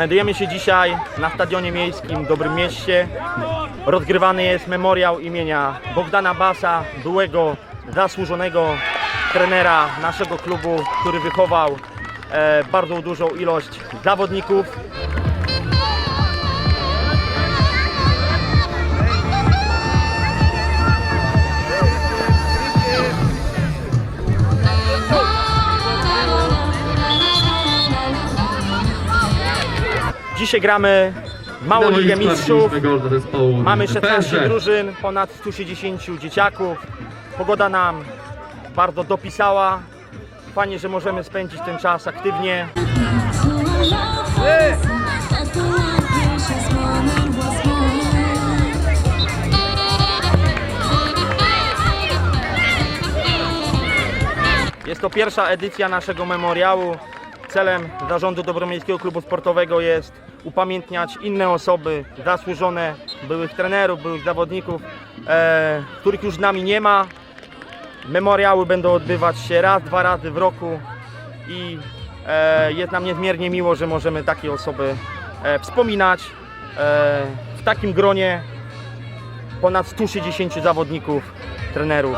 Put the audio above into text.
Znajdujemy się dzisiaj na Stadionie Miejskim w Dobrym Mieście. Rozgrywany jest memoriał imienia Bogdana Basa, byłego zasłużonego trenera naszego klubu, który wychował bardzo dużą ilość zawodników. Dzisiaj gramy małą ligę mistrzów. Mamy 16 drużyn, ponad 160 dzieciaków. Pogoda nam bardzo dopisała. Fajnie, że możemy spędzić ten czas aktywnie. Jest to pierwsza edycja naszego memoriału. Celem zarządu Dobromiejskiego Klubu Sportowego jest upamiętniać inne osoby zasłużone, byłych trenerów, byłych zawodników, e, których już z nami nie ma. Memoriały będą odbywać się raz, dwa razy w roku i e, jest nam niezmiernie miło, że możemy takie osoby e, wspominać e, w takim gronie ponad 160 zawodników, trenerów.